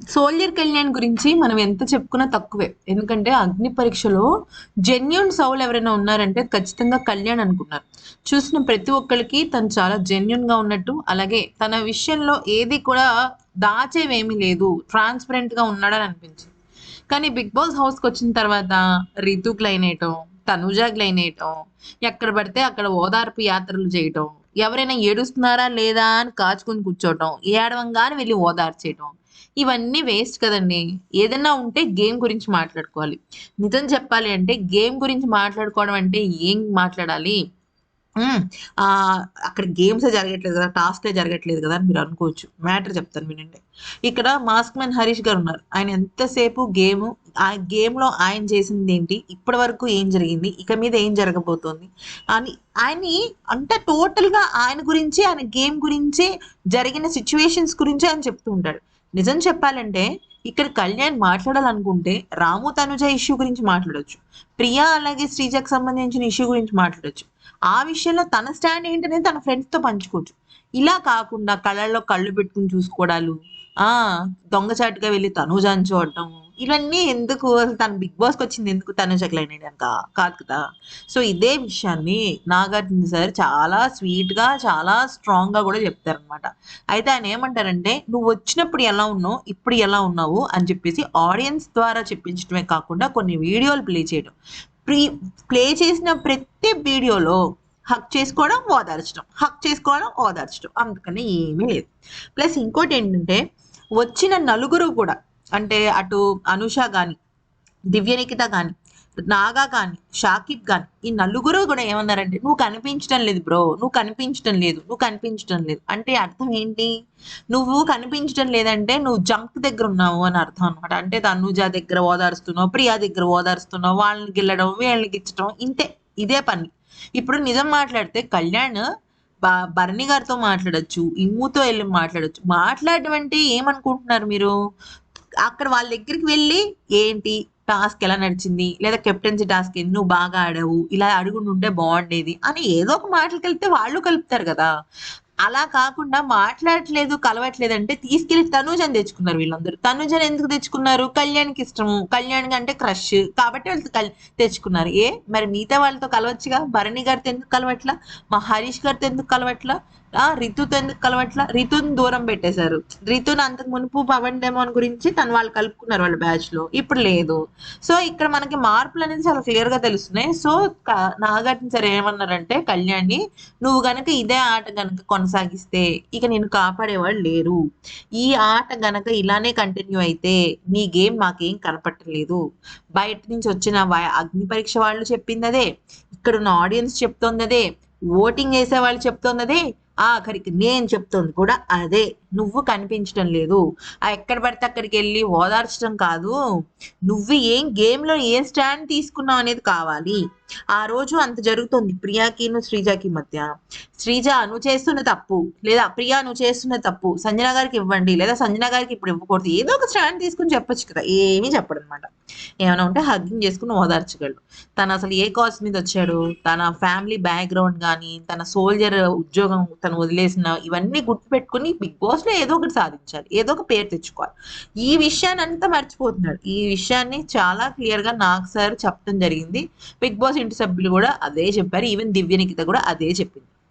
Soldier Kalyan గురించి మనం ఎంత చెప్పుకున్నా తక్కువే. ఎందుకంటే అగ్ని పరీక్షలో జెన్యున్ సౌల్ ఎవరైనా ఉన్నారంటే ఖచ్చితంగా కళ్యాణ్ అనుకున్నారు. చూసిన ప్రతి ఒక్కరికి తను చాలా జెన్యున్గా ఉన్నట్టు అలాగే తన విషయంలో ఏది కూడా దాచేవేమీ లేదు ట్రాన్స్పరెంట్గా ఉన్నాడని అనిపించింది. కానీ బిగ్ బాస్ హౌస్కి వచ్చిన తర్వాత రితుక్ లైన్ వేయటం తనుజాకి లైన్ వేయటం ఎక్కడ పడితే అక్కడ ఓదార్పు యాత్రలు చేయటం ఎవరైనా ఏడుస్తున్నారా లేదా అని కాచుకుని కూర్చోవటం ఏడవంగానే వెళ్ళి ఓదార్చేయటం ఇవన్నీ వేస్ట్ కదండి. ఏదైనా ఉంటే గేమ్ గురించి మాట్లాడుకోవాలి. నిజం చెప్పాలి అంటే గేమ్ గురించి మాట్లాడుకోవడం అంటే ఏం మాట్లాడాలి? ఆ, అక్కడ గేమ్స్ జరగట్లేదు కదా టాస్క్లే జరగట్లేదు కదా అని మీరు అనుకోవచ్చు. మ్యాటర్ చెప్తాను వినండి. ఇక్కడ మాస్క్ మ్యాన్ హరీష్ గారు ఉన్నారు. ఆయన ఎంతసేపు గేమ్ ఆ గేమ్లో ఆయన చేసింది ఏంటి? ఇప్పటి వరకు ఏం జరిగింది? ఇక మీద ఏం జరగబోతోంది? అని ఆయన్ని అంటే టోటల్గా ఆయన గురించి ఆయన గేమ్ గురించి జరిగిన సిచ్యువేషన్స్ గురించి ఆయన చెప్తూ ఉంటాడు. నిజం చెప్పాలంటే ఇక్కడ కళ్యాణ్ మాట్లాడాలనుకుంటే రాము తనుజ ఇష్యూ గురించి మాట్లాడొచ్చు. ప్రియా అలాగే శ్రీజకు సంబంధించిన ఇష్యూ గురించి మాట్లాడొచ్చు. ఆ విషయంలో తన స్టాండ్ ఏంటనేది తన ఫ్రెండ్స్తో పంచుకోవచ్చు. ఇలా కాకుండా కళ్ళల్లో కళ్ళు పెట్టుకుని చూసుకోవడాలు ఆ దొంగచాటుగా వెళ్ళి తనుజాని చూడటము ఇవన్నీ ఎందుకు? తను బిగ్ బాస్కి వచ్చింది ఎందుకు తను లైన్ అయ్యాక కాదు కదా. సో ఇదే విషయాన్ని నాగార్జున సార్ చాలా స్వీట్గా చాలా స్ట్రాంగ్గా కూడా చెప్తారనమాట అయితే ఆయన ఏమంటారంటే నువ్వు వచ్చినప్పుడు ఎలా ఉన్నావు? ఇప్పుడు ఎలా ఉన్నావు? అని చెప్పేసి ఆడియన్స్ ద్వారా చెప్పించడమే కాకుండా కొన్ని వీడియోలు ప్లే చేయడం ప్రీ ప్లే చేసిన ప్రతి వీడియోలో హక్ చేసుకోవడం ఓదార్చడం హక్ చేసుకోవడం ఓదార్చడం అందుకని ఏమీ లేదు. ప్లస్ ఇంకోటి ఏంటంటే వచ్చిన నలుగురు కూడా అంటే అటు అనుష కానీ దివ్యనికిత కానీ నాగా కానీ షాకిబ్ కానీ ఈ నలుగురు కూడా ఏమన్నారంటే నువ్వు కనిపించడం లేదు బ్రో నువ్వు కనిపించడం లేదు నువ్వు కనిపించడం లేదు. అంటే అర్థం ఏంటి? నువ్వు కనిపించడం లేదంటే నువ్వు జంక్ దగ్గర ఉన్నావు అని అర్థం అనమాట అంటే తనుజ దగ్గర ఓదారుస్తున్నావు ప్రియా దగ్గర ఓదారుస్తున్నావు వాళ్ళని గిల్లడం వీళ్ళని గిచ్చడం ఇంతే ఇదే పని. ఇప్పుడు నిజం మాట్లాడితే కళ్యాణ్ బా భరణి గారితో మాట్లాడొచ్చు ఇమ్ముతో వెళ్ళి మాట్లాడొచ్చు. మాట్లాడడం అంటే ఏమనుకుంటున్నారు మీరు? అక్కడ వాళ్ళ దగ్గరికి వెళ్ళి ఏంటి? టాస్క్ ఎలా నడిచింది? లేదా కెప్టెన్సీ టాస్క్ ఏంటి నువ్వు బాగా ఆడావు? ఇలా అడుగుండి ఉంటే బాగుండేది? అని ఏదో ఒక మాటలు కలిపితే వాళ్ళు కలుపుతారు కదా. అలా కాకుండా మాట్లాడట్లేదు కలవట్లేదు అంటే తీసుకెళ్ళి తనుజని తెచ్చుకున్నారు వీళ్ళందరూ. తనుజని ఎందుకు తెచ్చుకున్నారు? కళ్యాణ్కి ఇష్టము. కళ్యాణ్ అంటే క్రష్. కాబట్టి వాళ్ళు తెచ్చుకున్నారు. ఏ? మరి మిగతా వాళ్ళతో కలవచ్చుగా? భరణి గారితో ఎందుకు కలవట్లా? మా హరీష్ గారితో ఎందుకు కలవట్లా? ఆ రితుతో ఎందుకు కలవట్లా? రితుని దూరం పెట్టేశారు. రితుని అంతకు మునుపు పవన్ డెమోన్ గురించి తను వాళ్ళు కలుపుకున్నారు వాళ్ళ బ్యాచ్లో. ఇప్పుడు లేదు. సో ఇక్కడ మనకి మార్పులు అనేది చాలా క్లియర్గా తెలుస్తున్నాయి. సో నాగార్జున సరే ఏమన్నారంటే కళ్యాణ్ని నువ్వు గనక ఇదే ఆట గనక కొనసాగిస్తే ఇక నేను కాపాడేవాళ్ళు లేరు. ఈ ఆట గనక ఇలానే కంటిన్యూ అయితే నీ గేమ్ మాకేం కనపట్టలేదు. బయట నుంచి వచ్చిన అగ్ని పరీక్ష వాళ్ళు చెప్పింది ఇక్కడ ఉన్న ఆడియన్స్ చెప్తోందదే. ఓటింగ్ వేసే వాళ్ళు చెప్తున్నదే ఆఖరికి నేను చెప్తుంది కూడా అదే. నువ్వు కనిపించడం లేదు. ఆ ఎక్కడ పడితే అక్కడికి వెళ్ళి ఓదార్చడం కాదు. నువ్వు ఏం గేమ్లో ఏం ఏ స్టాండ్ తీసుకున్నావు అనేది కావాలి. ఆ రోజు అంత జరుగుతుంది ప్రియాకిను శ్రీజాకి మధ్య. శ్రీజ నువ్వు చేస్తున్న తప్పు లేదా ప్రియా నువ్వు చేస్తున్న తప్పు సంజన గారికి ఇవ్వండి లేదా సంజన గారికి ఇప్పుడు ఇవ్వకూడదు. ఏదో ఒక స్టాండ్ తీసుకుని చెప్పొచ్చు కదా. ఏమీ చెప్పడం అనమాట ఏమైనా ఉంటే హగ్గింగ్ చేసుకుని ఓదార్చగలడు. తను అసలు ఏ కాస్ట్ మీద వచ్చాడు? తన ఫ్యామిలీ బ్యాక్గ్రౌండ్ కానీ తన సోల్జర్ ఉద్యోగం తను వదిలేసిన ఇవన్నీ గుర్తుపెట్టుకుని బిగ్ బాస్లో ఏదో ఒకటి సాధించాలి. ఏదో ఒక పేరు తెచ్చుకోవాలి. ఈ విషయాన్ని అంతా మర్చిపోతున్నాడు. ఈ విషయాన్ని చాలా క్లియర్గా నాకు సార్ చెప్పడం జరిగింది. బిగ్ బాస్ ఇంటి సభ్యులు కూడా అదే చెప్పారు. ఈవెన్ దివ్య నిఖిత కూడా అదే చెప్పింది.